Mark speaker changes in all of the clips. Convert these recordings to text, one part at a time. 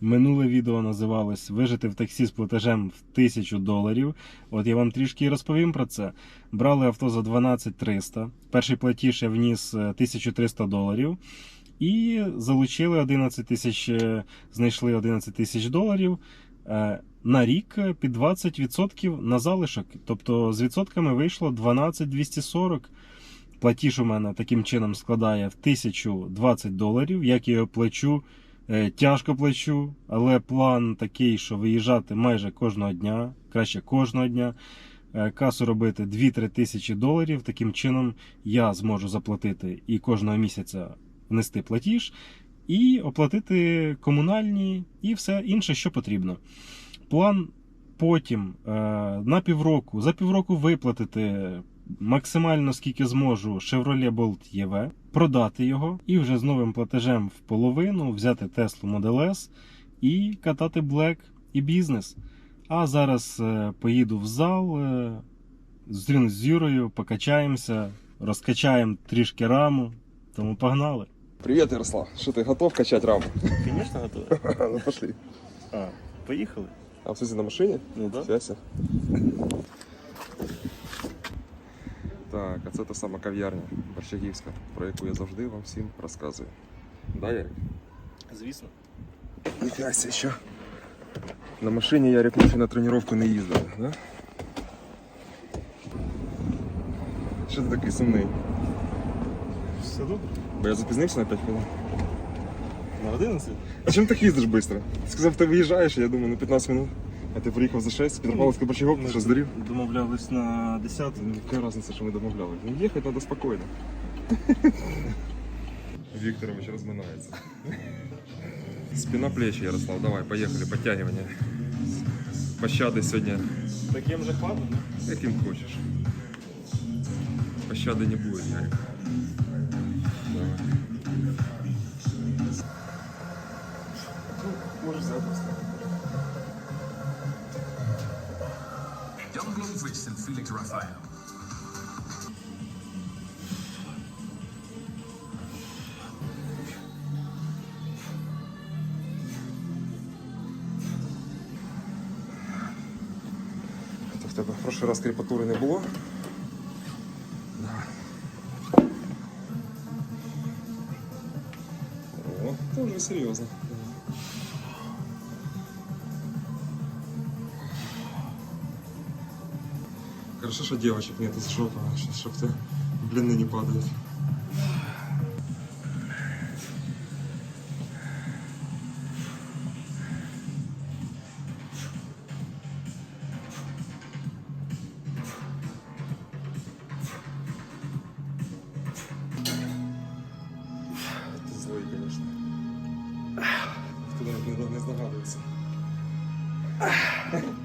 Speaker 1: Минуле відео називалось Вижити в таксі з платежем в 1000 доларів. От я вам трішки розповім про це. Брали авто за 12 300. Перший платіж я вніс е, 1300 доларів. І залучили 11 тисяч, е, знайшли 11 тисяч доларів е, на рік е, під 20% на залишок. Тобто з відсотками вийшло 12 240. Платіж у мене таким чином складає в 1020 доларів. Як я його плачу, Е, Тяжко плачу, але план такий, що виїжджати майже кожного дня, краще кожного дня. Е, Касу робити 2-3 тисячі доларів. Таким чином я зможу заплатити і кожного місяця внести платіж, і оплатити комунальні і все інше, що потрібно. План потім е, на півроку, за півроку виплатити максимально скільки зможу Chevrolet Bolt EV, продати його і вже з новим платежем в половину взяти Tesla Model S і катати Black і бізнес. А зараз е, поїду в зал, е, зустрінусь з Юрою, покачаємося, розкачаємо трішки раму, тому погнали.
Speaker 2: Привет, Ярослав. Что ты готов качать раму?
Speaker 1: Звісно, готові.
Speaker 2: ну пошли.
Speaker 1: А, поїхали.
Speaker 2: А в смысле на машине?
Speaker 1: Ну да.
Speaker 2: Связь. Так, а це та сама кав'ярня Борщагівська, про яку я завжди вам всім розказую. Да, Ярик?
Speaker 1: Звісно.
Speaker 2: Ніфіга що. На машині Ярик лучше на тренування не їздив, да? Що ти такий сумний?
Speaker 1: Все добре.
Speaker 2: Бо я запізнився на 5 хвилин.
Speaker 1: На 11?
Speaker 2: А чим так їздиш швидко? Сказав, ти виїжджаєш, я думаю, на 15 минут. А ти приїхав за 6, Петропавловська Борщаговка, що здарів?
Speaker 1: Домовлялись на 10.
Speaker 2: Ну, Яка разница, що ми домовлялись? Ну, їхати треба спокійно. Вікторович розминається. Спина плечи, Ярослав, давай, поїхали, підтягування. Пощади сьогодні,
Speaker 1: Таким же хватом?
Speaker 2: яким хочеш. Пощади не буде, Ярик.
Speaker 3: John Blomqvist and Felix Raphael.
Speaker 2: То в тебе в прошлый раз кріпатури не було. О, це вже серйозно. Хорошо, что девочек нет из жопы, чтобы ты блины не падают. Ты злой, конечно. Хто навіть не, не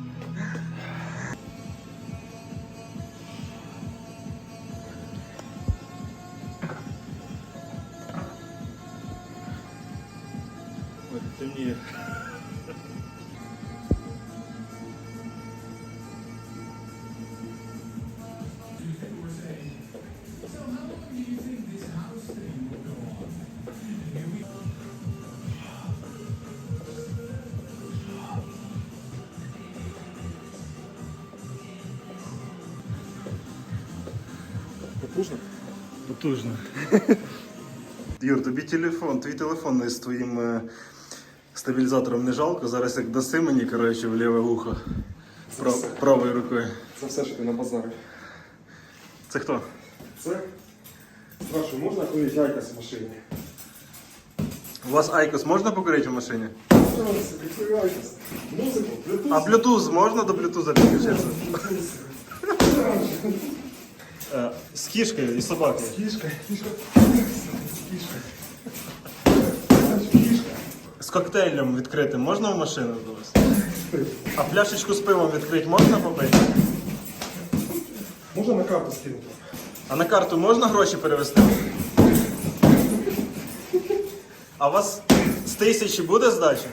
Speaker 2: Потужно?
Speaker 1: Потужно. Юр, тобі телефон, твій телефон із твоїм е, стабілізатором не жалко. Зараз як даси мені, коротше, в ліве вухо. Прав- правою рукою.
Speaker 2: За все, що ти на базарі.
Speaker 1: Це хто?
Speaker 2: Це? Спрашиваю, можна курити айкос в машині?
Speaker 1: У вас Айкос можна покурити в машині?
Speaker 2: Музику, Bluetooth.
Speaker 1: А Bluetooth можна до Bluetooth підключитися? Е, З кішкою і собакою.
Speaker 2: Кішка, кішка. Кішка.
Speaker 1: З коктейлем відкритим можна в машину до вас? А пляшечку з пивом відкрити можна попити?
Speaker 2: Можна на карту скинути?
Speaker 1: А на карту можна гроші перевести? А у вас з тисячі буде здача?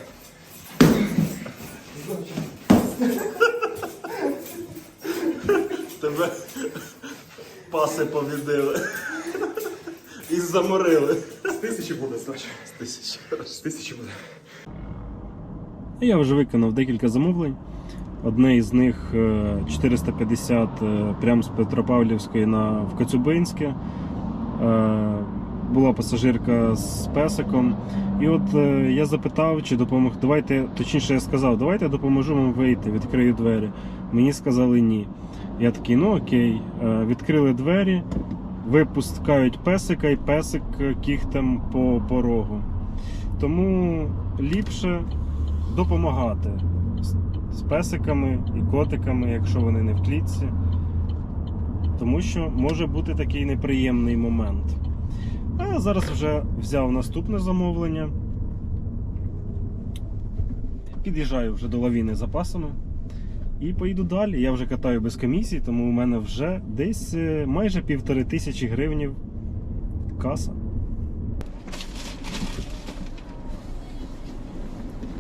Speaker 1: Тебе паси повідили. І заморили.
Speaker 2: З тисячі буде, здача.
Speaker 1: З тисячі.
Speaker 2: З тисячі буде.
Speaker 1: Я вже виконав декілька замовлень. Одне із них е, 450 е, прямо з Петропавлівської на в Коцюбинське. Е, Була пасажирка з песиком. І от е, я запитав, чи допомог. Давайте, точніше, я сказав, давайте я допоможу вам вийти, відкрию двері. Мені сказали ні. Я такий, ну окей. Е, Відкрили двері, випускають песика, і песик е, кігтем по порогу. Тому ліпше допомагати з- песиками і котиками, якщо вони не в клітці. Тому що може бути такий неприємний момент. А я зараз вже взяв наступне замовлення. Під'їжджаю вже до лавіни запасами. І поїду далі. Я вже катаю без комісії, тому у мене вже десь е, майже півтори тисячі гривнів каса.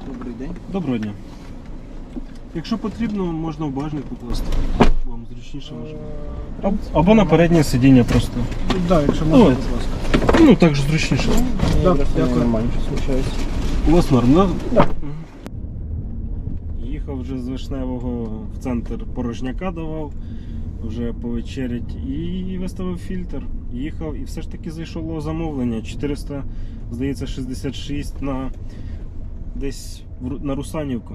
Speaker 4: Добрий день.
Speaker 1: Доброго дня. Якщо потрібно, можна в багажник покласти. Вам зручніше може. Аб- Або на переднє сидіння просто.
Speaker 4: Так, да, якщо можна, будь ласка.
Speaker 1: Ну так ж зручніше.
Speaker 4: Да, дякую.
Speaker 5: Нормально, що случається.
Speaker 1: У вас норм, да? Їхав вже з Вишневого в центр порожняка давав, вже повечерять і виставив фільтр. Їхав і все ж таки зайшло замовлення. 400, здається, 66 на десь на Русанівку.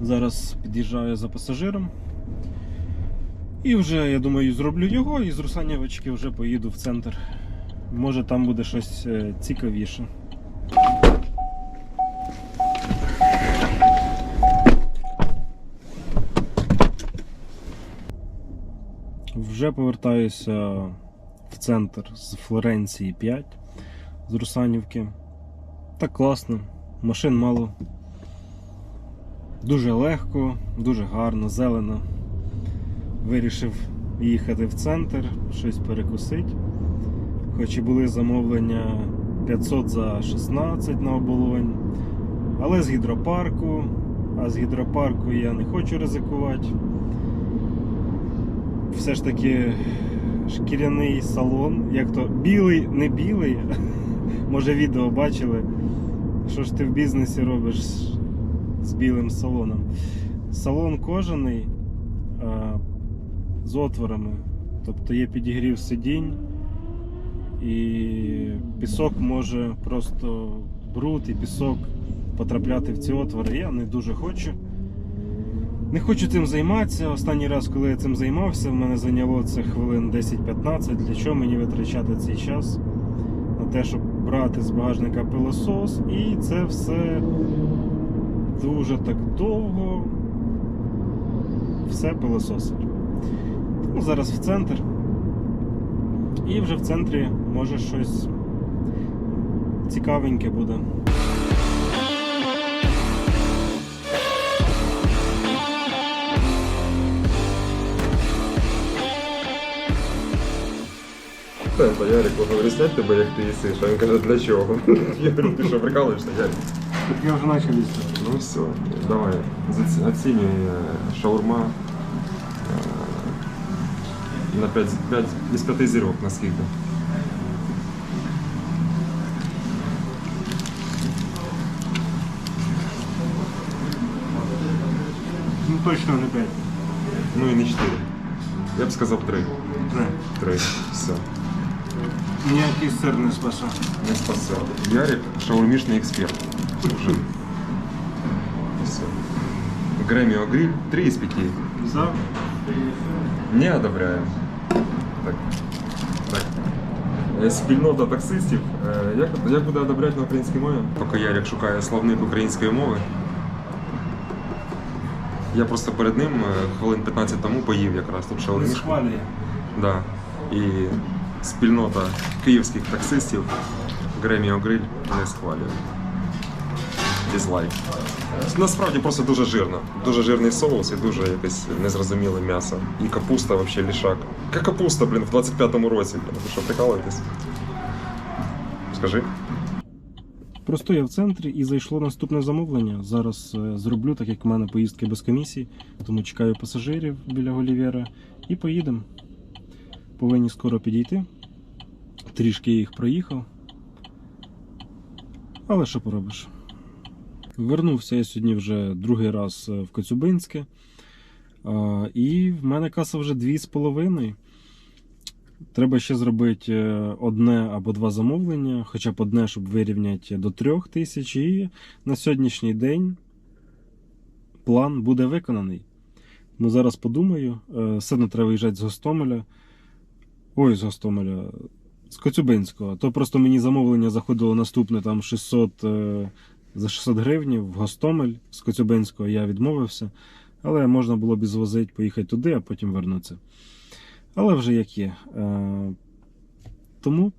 Speaker 1: Зараз під'їжджаю за пасажиром. І вже, я думаю, зроблю його і з Русанівочки вже поїду в центр. Може там буде щось е, цікавіше. Вже повертаюся в центр з Флоренції 5 з Русанівки. Так класно, машин мало. Дуже легко, дуже гарно, зелено. Вирішив їхати в центр, щось перекусити. Хоч і були замовлення 500 за 16 на оболонь. Але з гідропарку, а з гідропарку я не хочу ризикувати все ж таки шкіряний салон, як то білий, не білий. Може відео бачили. Що ж ти в бізнесі робиш з білим салоном? Салон кожаний з отворами. Тобто є підігрів сидінь і пісок може просто бруд і пісок потрапляти в ці отвори. Я не дуже хочу. Не хочу цим займатися. Останній раз, коли я цим займався, в мене зайняло це хвилин 10-15. Для чого мені витрачати цей час на те, щоб брати з багажника пилосос, і це все дуже так довго все пилососить. Ну, зараз в центр. І вже в центрі може щось цікавеньке буде.
Speaker 2: Це Ярик говорить, снять тебе, як ти їсиш. А він каже, для чого? Я говорю, ти що, прикалуєшся, Ярик?
Speaker 1: Я вже почав їсти.
Speaker 2: Ну все, давай. заці- Оцінюй е, шаурма е, на 5, 5 із 5 зірок, наскільки.
Speaker 1: Ну точно не 5.
Speaker 2: Ну і не 4. Я б сказав 3.
Speaker 1: Не.
Speaker 2: 3. Все.
Speaker 1: Ніякий сир не спасав.
Speaker 2: Не спасав. Ярик шаурмішний експерт. Уже. Все. Греміо гриль 3 із 5.
Speaker 1: За.
Speaker 2: Не одобряємо. Так. Так. Е, Спільнота таксистів. Е, Як, як буде одобряти на українській мові? Поки Ярик шукає словник української мови. Я просто перед ним е, хвилин 15 тому поїв якраз тут
Speaker 1: Не
Speaker 2: шаурмішку.
Speaker 1: схвалює.
Speaker 2: Да. І спільнота київських таксистів Греміо Гриль не схвалює. Дізлайк. Насправді просто дуже жирно. Дуже жирний соус і дуже якесь незрозуміле м'ясо. І капуста взагалі лішак. Яка капуста, блін, в 25-му році. Ви що, прикалуєтесь? Скажи.
Speaker 1: Просто я в центрі і зайшло наступне замовлення. Зараз е, зроблю, так як в мене поїздки без комісії, тому чекаю пасажирів біля Голівера і поїдемо. Повинні скоро підійти. Трішки їх проїхав. Але що поробиш? Вернувся я сьогодні вже другий раз е, в Коцюбинське. І в мене каса вже 2,5. Треба ще зробити е, одне або два замовлення, хоча б одне, щоб вирівняти до трьох тисяч. І на сьогоднішній день план буде виконаний. Ну, зараз подумаю. Е, Все одно треба виїжджати з Гостомеля. Ой, з Гостомеля. З Коцюбинського. То просто мені замовлення заходило наступне там 600, е, за 600 гривень в Гостомель з Коцюбинського. Я відмовився. Але можна було б і звозити, поїхати туди, а потім вернутися. Але вже як є. Е, Тому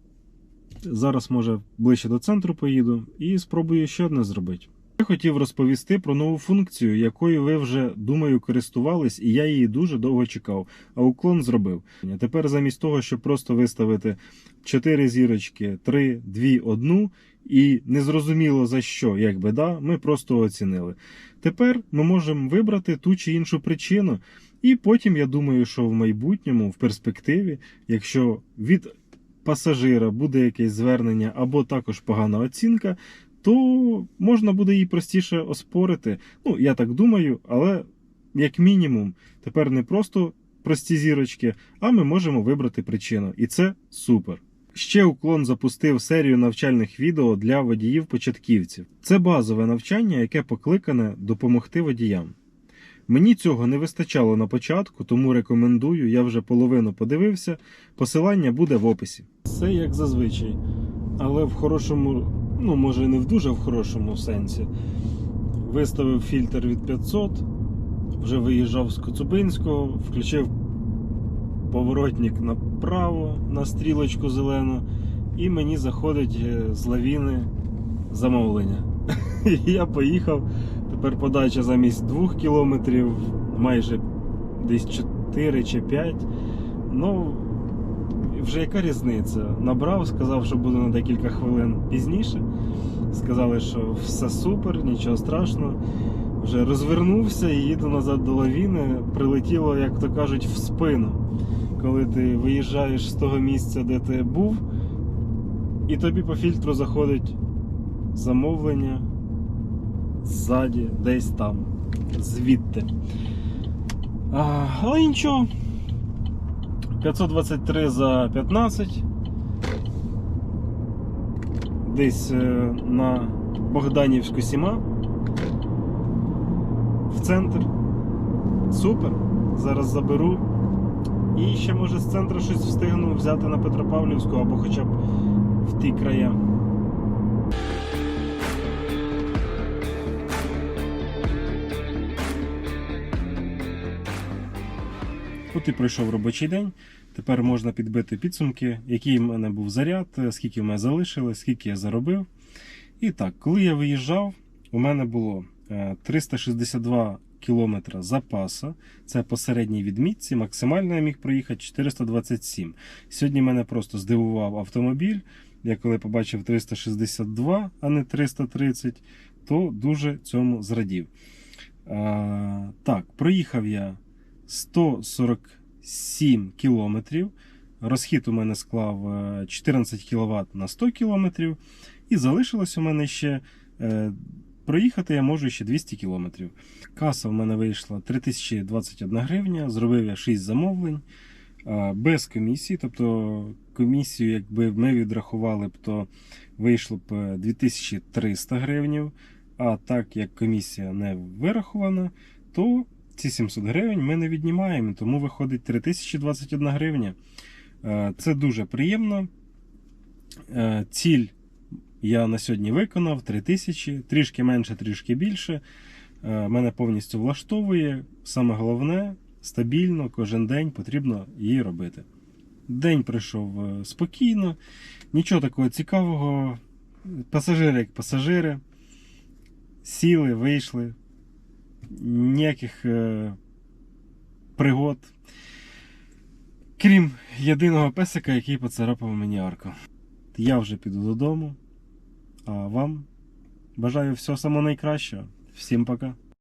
Speaker 1: зараз, може, ближче до центру поїду і спробую ще одне зробити. Я хотів розповісти про нову функцію, якою ви вже, думаю, користувались, і я її дуже довго чекав, а уклон зробив. Тепер замість того, щоб просто виставити 4 зірочки, 3, 2, 1 і незрозуміло за що, як би да, ми просто оцінили. Тепер ми можемо вибрати ту чи іншу причину, і потім я думаю, що в майбутньому, в перспективі, якщо від пасажира буде якесь звернення або також погана оцінка, то можна буде її простіше оспорити. Ну, я так думаю, але як мінімум, тепер не просто прості зірочки, а ми можемо вибрати причину. І це супер. Ще уклон запустив серію навчальних відео для водіїв-початківців. Це базове навчання, яке покликане допомогти водіям. Мені цього не вистачало на початку, тому рекомендую, я вже половину подивився. Посилання буде в описі. Все як зазвичай, але в хорошому, ну може не в дуже в хорошому сенсі. Виставив фільтр від 500, вже виїжджав з Коцубинського, включив поворотник направо на стрілочку зелену, і мені заходить е, з лавіни замовлення. Я поїхав. Тепер подача замість 2 кілометрів, майже десь 4 чи 5. Ну, вже яка різниця? Набрав, сказав, що буду на декілька хвилин пізніше. Сказали, що все супер, нічого страшного. Вже розвернувся і їду назад до лавіни. Прилетіло, як то кажуть, в спину. Коли ти виїжджаєш з того місця, де ти був, і тобі по фільтру заходить замовлення ззаді, десь там, звідти. А, але нічого. 523 за 15. Десь е, на Богданівську сіма. В центр. Супер. Зараз заберу. І ще може з центру щось встигну взяти на Петропавлівську або хоча б в ті края. От і пройшов робочий день. Тепер можна підбити підсумки, який в мене був заряд, скільки в мене залишилось, скільки я заробив. І так, коли я виїжджав, у мене було е, 362 кілометра запаса. Це по середній відмітці. Максимально я міг проїхати 427. Сьогодні мене просто здивував автомобіль. Я коли побачив 362, а не 330, то дуже цьому зрадів. А, так, проїхав я 147 кілометрів. Розхід у мене склав е, 14 кВт на 100 кілометрів. І залишилось у мене ще е, проїхати я можу ще 200 кілометрів. Каса в мене вийшла 3021 гривня, зробив я 6 замовлень е, без комісії. Тобто комісію, якби ми відрахували то вийшло б е, 2300 гривень. А так як комісія не вирахована, то ці 700 гривень ми не віднімаємо, тому виходить 3021 гривня. Е, Це дуже приємно. Е, Ціль я на сьогодні виконав 3000, трішки менше, трішки більше. Е, Мене повністю влаштовує. Саме головне, стабільно, кожен день потрібно її робити. День пройшов спокійно, нічого такого цікавого. Пасажири як пасажири. Сіли, вийшли. Ніяких е, пригод. Крім єдиного песика, який поцарапав мені арку. Я вже піду додому. А вам бажаю всього самого найкращого. Всім пока.